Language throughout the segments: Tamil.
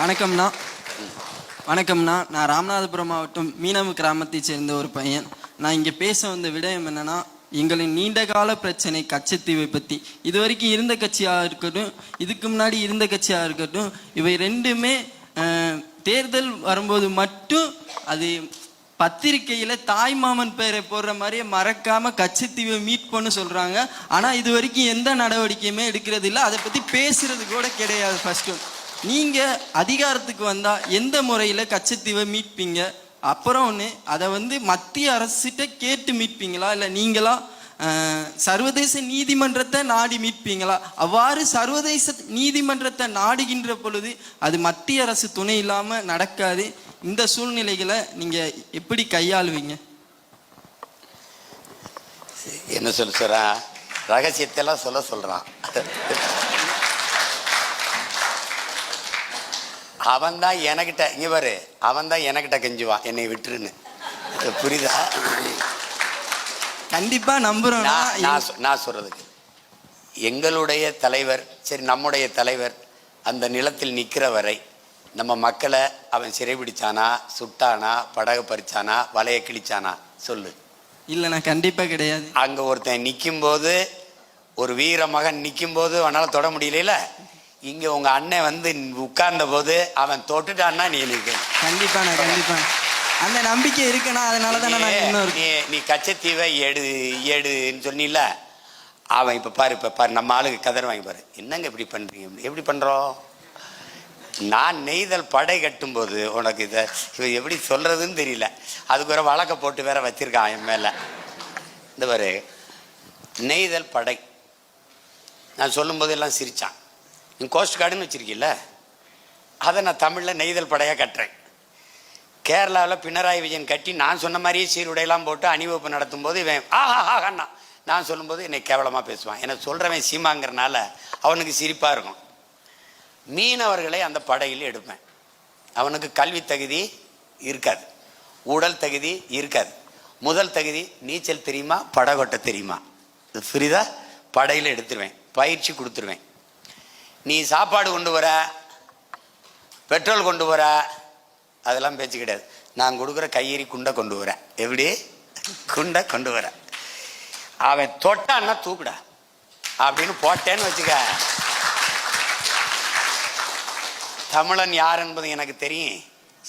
வணக்கம்ண்ணா வணக்கம்ண்ணா நான் ராமநாதபுரம் மாவட்டம் மீனவ கிராமத்தைச் சேர்ந்த ஒரு பையன். நான் இங்கே பேச வந்த விடயம் என்னன்னா எங்களின் நீண்டகால பிரச்சனை கச்சத்தீவை பற்றி இது வரைக்கும் இருந்த கட்சியாக இருக்கட்டும் இதுக்கு முன்னாடி இருந்த கட்சியாக இருக்கட்டும் இவை ரெண்டுமே தேர்தல் வரும்போது மட்டும் அது பத்திரிக்கையில் தாய்மாமன் பெயரை போடுற மாதிரியே மறக்காம கச்சத்தீவை மீட் பண்ண சொல்கிறாங்க ஆனால் இது வரைக்கும் எந்த நடவடிக்கையுமே எடுக்கிறது இல்லை அதை பற்றி பேசுறது கூட கிடையாது ஃபஸ்ட்டு நீங்க அதிகாரத்துக்கு வந்தா எந்த முறையில கச்சத்தீவை மீட்பீங்க? அப்புறம் ஒன்று அதை வந்து மத்திய அரசிட்ட கேட்டு மீட்பீங்களா? இல்லை நீங்களா சர்வதேச நீதிமன்றத்தை நாடி மீட்பீங்களா? அவ்வாறு சர்வதேச நீதிமன்றத்தை நாடுகின்ற பொழுது அது மத்திய அரசு துணை இல்லாம நடக்காது. இந்த சூழ்நிலைகளை நீங்க எப்படி கையாளுவீங்க? என்ன சொல்ல சொல்றான்? ரகசியத்தெல்லாம் சொல்ல சொல்றான். அவன் தான் எனக்கிட்ட இங்க பாரு அவன் தான் எனக்கிட்ட கெஞ்சுவான் என்னை விட்டுருன்னு. புரியுதா? கண்டிப்பா நம்புறோம்னா நான் நான் சொ- நான் சொல்றதுக்கு எங்களுடைய தலைவர் சரி நம்முடைய தலைவர் அந்த நிலத்தில் நிற்கிற வரை நம்ம மக்களை அவன் சிறைபிடிச்சானா சுட்டானா படகு பறிச்சானா வலைய கிழிச்சானா சொல்லு. இல்லைண்ணா கண்டிப்பா கிடையாது. அங்க ஒருத்தன் நிக்கும்போது ஒரு வீர மகன் நிக்கும்போது அவனால தொட முடியல இங்க உங்க அண்ணன் வந்து உட்கார்ந்த போது அவன் தொட்டுட்டான்னா நீ நிற்க கண்டிப்பாண்ணா கண்டிப்பா அந்த நம்பிக்கை இருக்குண்ணா அதனால தானே நான் நீ நீ கச்சத்தீவை எடு எடுன்னு சொன்னில அவன் இப்ப பாரு இப்ப பாரு நம்ம ஆளுக்கு கதர் வாங்கி பாரு. என்னங்க இப்படி பண்றீங்க? எப்படி பண்றோம் நான் நெய்தல் படை கட்டும்போது உனக்கு இதை எப்படி சொல்றதுன்னு தெரியல. அதுக்கு ஒரு வழக்க போட்டு வேற வச்சிருக்கான் என் மேல. இந்த பாரு நெய்தல் படை. நான் சொல்லும்போது எல்லாம் சிரிச்சான். நீ கோஸ்ட் கார்டுன்னு வச்சுருக்கீல்ல? அதை நான் தமிழில் நெய்தல் படையாக கட்டுறேன். கேரளாவில் பினராயி விஜயன் கட்டி நான் சொன்ன மாதிரியே சீருடையெல்லாம் போட்டு அணிவகுப்பு நடத்தும் போது இவன் ஆஹா ஆஹாண்ணா நான் சொல்லும்போது என்னை கேவலமாக பேசுவான். என்னை சொல்கிறவன் சீமாங்கிறனால அவனுக்கு சிரிப்பாக இருக்கும். மீனவர்களை அந்த படையில் எடுப்பேன். அவனுக்கு கல்வி தகுதி இருக்காது. உடல் தகுதி இருக்காது. முதல் தகுதி நீச்சல் தெரியுமா? படகொட்ட தெரியுமா? இது புரியுதா படையில் எடுத்துருவேன். பயிற்சி கொடுத்துருவேன். நீ சாப்பாடு கொண்டு வர பெட்ரோல் கொண்டு வர அதெல்லாம் பேச்சு கிடையாது. நான் கொடுக்குற கையெறி குண்டை கொண்டு வரேன் எப்படி? குண்டை கொண்டு வரேன் அவன் தொட்டான்னா தூக்குடா. அப்படின்னு போட்டேன்னு வச்சுக்க. தமிழன் யார் என்பது எனக்கு தெரியும்.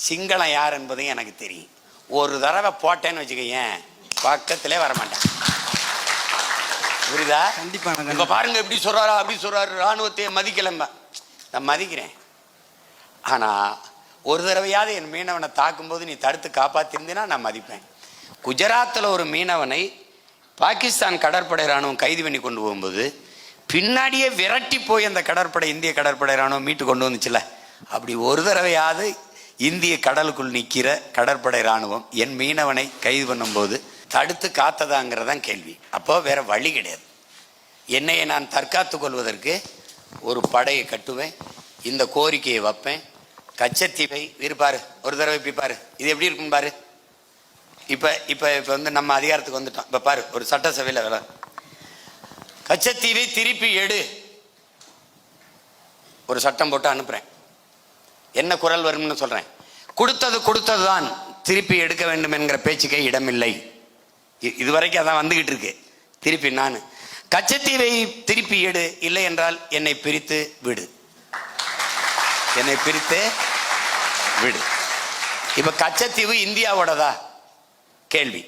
சிங்களம் யார் என்பதும் எனக்கு தெரியும். ஒரு தடவை போட்டேன்னு வச்சுக்க ஏன்? பக்கத்திலே வரமாட்டேன். புரியுதா? கண்டிப்பா இப்ப பாருங்க எப்படி சொல்றாரா அப்படி சொல்றாரு. ராணுவத்தை மதிக்கலம்ப. நான் மதிக்கிறேன். ஆனா ஒரு தடவையாவது என் மீனவனை தாக்கும்போது நீ தடுத்து காப்பாத்திருந்தீனா நான் மதிப்பேன். குஜராத்தில் ஒரு மீனவனை பாகிஸ்தான் கடற்படை ராணுவம் கைது பண்ணி கொண்டு போகும்போது பின்னாடியே விரட்டி போய் அந்த கடற்படை இந்திய கடற்படை ராணுவம் மீட்டு கொண்டு வந்துச்சுல. அப்படி ஒரு தடவையாவது இந்திய கடலுக்குள் நிற்கிற கடற்படை ராணுவம் என் மீனவனை கைது பண்ணும்போது தடுத்து காத்ததாங்கிறதான் கேள்வி. அப்போ வேற வழி கிடையாது. என்னையை நான் தற்காத்து கொள்வதற்கு ஒரு படையை கட்டுவேன் இந்த கோரிக்கையை வைப்பேன். கச்சத்தீவை இருப்பாரு ஒரு தடவை இப்படி பாரு இது எப்படி இருக்கும் பாரு? இப்போ இப்போ இப்போ வந்து நம்ம அதிகாரத்துக்கு வந்துட்டோம். இப்போ பாரு ஒரு சட்டசபையில் வேலை. கச்சத்தீவை திருப்பி எடு. ஒரு சட்டம் போட்டு அனுப்புகிறேன் என்ன குரல் வரும்னு சொல்கிறேன் கொடுத்தது கொடுத்தது தான் திருப்பி எடுக்க வேண்டும் என்கிற பேச்சுக்கே இடமில்லை. இதுவரைக்கும் அதான் வந்துகிட்டு இருக்கு. திருப்பி நான். கச்சத்தீவை திருப்பி எடு இல்லை என்றால் என்னை பிரித்து விடு. என்னை பிரித்து விடு. இப்போ கச்சத்தீவு இந்தியாவோடதா? கேள்வி.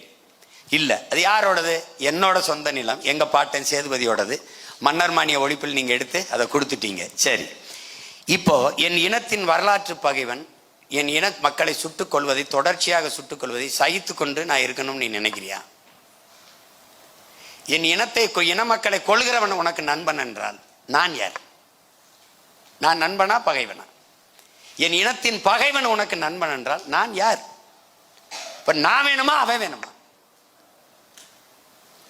இல்லை. அது யாரோடது? என்னோட சொந்த நிலம் எங்கள் பாட்டன் சேதுபதியோடது. மன்னர் மானிய ஒழிப்பில் நீங்கள் எடுத்து அதை கொடுத்துட்டீங்க. சரி. இப்போ என் இனத்தின் வரலாற்று பகைவன் என் இன மக்களை சுட்டுக் கொள்வதை தொடர்ச்சியாக சுட்டுக் கொள்வதை சகித்து கொண்டு நான் இருக்கணும்னு நீ நினைக்கிறியா? என் இனத்தை கொ- இன மக்களை கொள்கிறவன் உனக்கு நண்பன் என்றால் நான் யார்? நான் நண்பனா பகைவனா? என் இனத்தின் பகைவன் உனக்கு நண்பன் என்றால் நான் யார்? இப்ப நான் வேணுமா அவன் வேணுமா?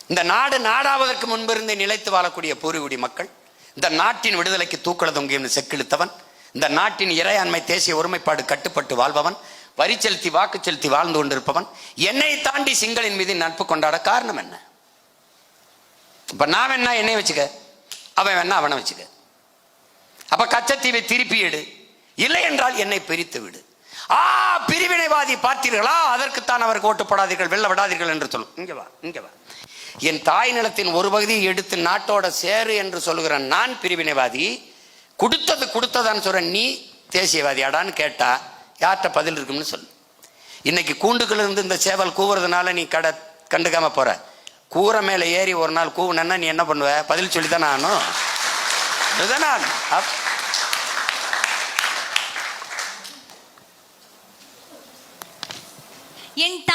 இந்த நாடு நாடாவதற்கு முன்பிருந்து நிலைத்து வாழக்கூடிய பூர்வீகுடி மக்கள் இந்த நாட்டின் விடுதலைக்கு தூக்கல தொங்கியும் செக்கிழுத்தவன். இந்த நாட்டின் இறையாண்மை தேசிய ஒருமைப்பாடு கட்டுப்பட்டு வாழ்பவன். வரி செலுத்தி வாக்கு செலுத்தி வாழ்ந்து கொண்டிருப்பவன். என்னை தாண்டி சிங்களின் மீது நட்பு கொண்டாட காரணம் என்ன? இப்ப நான் வேணா என்னை வச்சுக்க. அவன் வேணா அவனை வச்சுக்க. அப்ப கச்சத்தீவை திருப்பி எடு. இல்லை என்றால் என்னை பிரித்து விடு. ஆ பிரிவினைவாதி பார்த்தீர்களா? அதற்குத்தான் அவருக்கு ஓட்டு போடாதீர்கள் வெல்ல விடாதீர்கள் என்று சொல்லும். இங்க வா இங்கே வா. என் தாய் நிலத்தின் ஒரு பகுதியை எடுத்து நாட்டோட சேரு என்று சொல்லுகிற நான் பிரிவினைவாதி கொடுத்தது கொடுத்ததான்னு சொல்கிற நீ தேசியவாதி அடான்னு கேட்டால் யார்கிட்ட பதில் இருக்கும்னு சொல்லு. இன்னைக்கு கூண்டுக்குள்ள இருந்து இந்த சேவல் கூவுறதுனால நீ கடை கண்டுக்காம போற. கூரை மேலே ஏறி ஒரு நாள் கூவுனா நீ என்ன பண்ணுவ? பதில் சொல்லி தானே ஆகணும். இதுதானே அப்-